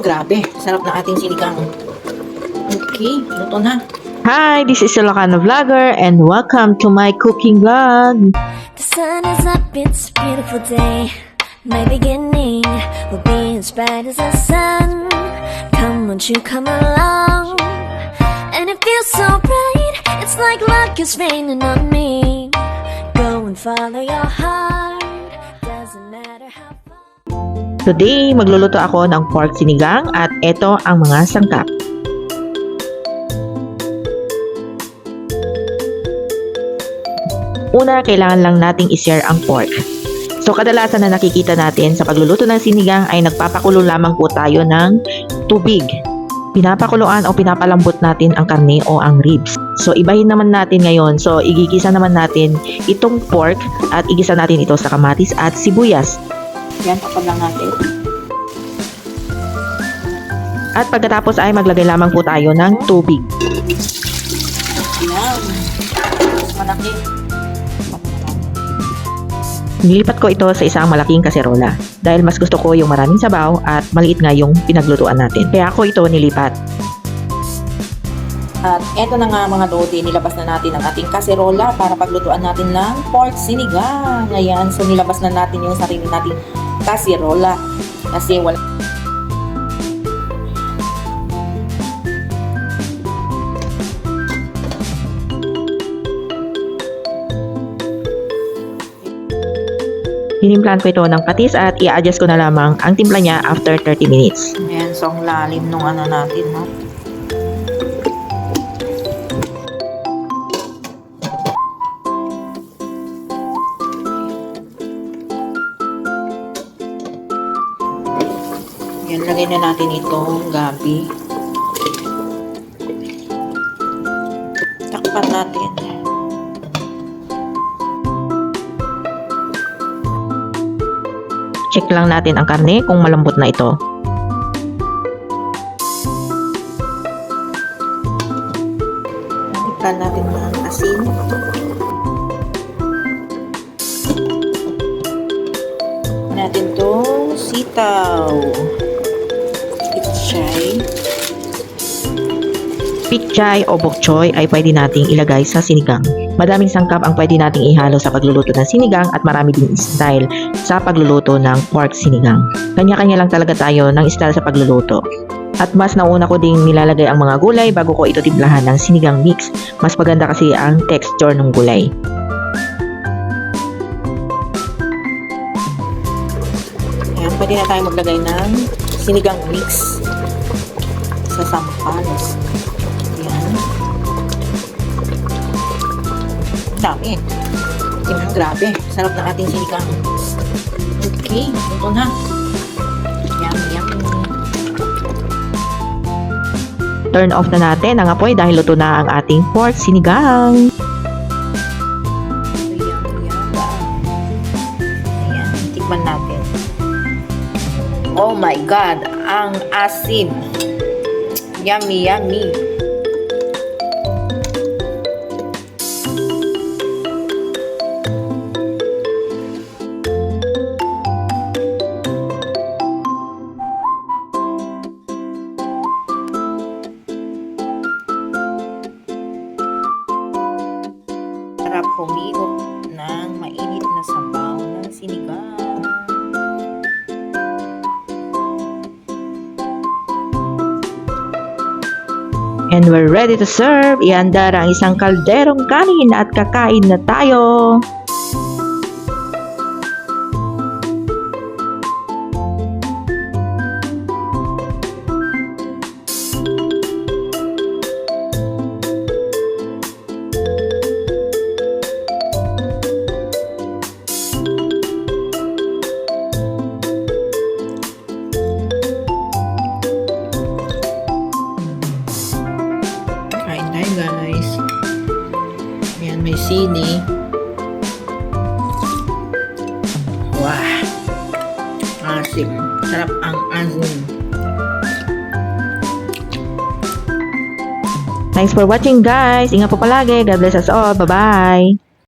Grabe. Sarap ng ating sinigang. Okay, luto na. Hi, this is Ilocano Vlogger and welcome to my cooking vlog. The sun is up, it's a beautiful day. My beginning will be as bright as the sun. Come, won't you come along? And it feels so bright, it's like luck is raining on me. Go and follow your heart, Today, magluluto ako ng pork sinigang at ito ang mga sangkap. Una, kailangan lang nating i-share ang pork. So, kadalasan na nakikita natin sa pagluluto ng sinigang ay nagpapakulo lamang po tayo ng tubig. Pinapakuluan o pinapalambot natin ang karne o ang ribs. So, ibahin naman natin ngayon. So, igigisa naman natin itong pork at igisa natin ito sa kamatis at sibuyas. Yan, tapad lang natin. At pagkatapos ay maglagay lamang po tayo ng tubig. Yan. Malaki. Nilipat ko ito sa isang malaking kaserola dahil mas gusto ko yung maraming sabaw at maliit nga yung pinaglutuan natin. Kaya ako ito nilipat. At eto na nga mga lodi, nilabas na natin ang ating kaserola para paglutuan natin ng pork sinigang. Ayan, so nilabas na natin yung sarili nating kaserola. Kasi wala Hinimplan ko ito ng patis at i-adjust ko na lamang ang timpla niya after 30 minutes. Ayan, so ang lalim nung ano natin, no? Yan, lagay na natin itong gabi. Takpan natin. Check lang natin ang karne kung malambot na ito. Tikpan natin ng asin. natin tong sitaw. Pichay. Pichay o bok choy ay pwede nating ilagay sa sinigang. Madaming sangkap ang pwede nating ihalo sa pagluluto ng sinigang at marami ding style sa pagluluto ng pork sinigang. Kanya-kanya lang talaga tayo ng style sa pagluluto. At mas nauna ko ding nilalagay ang mga gulay bago ko ito timplahan ng sinigang mix. Mas maganda kasi ang texture ng gulay. Ayan, pwede na tayo maglagay ng sinigang mix sa sampals. Ayan. Ang Dami. Ayan, grabe. Sarap ng ating sinigang. Okay, ito na. Yum, yum. Turn off na natin ang apoy dahil luto na ang ating pork sinigang. Yum, yum. Ayan, tikman natin. Oh my God, ang asim. Yummy, yummy. Sarap humigop ng mainit na sabaw ng sinigang. And we're ready to serve. Ihanda ang isang kalderong kanin at kakain na tayo. Kain tayo guys. Ayan, may sini. Wow! Asim. Sarap ang asim. Thanks for watching guys. Ingat po palagi. God bless us all. Bye-bye.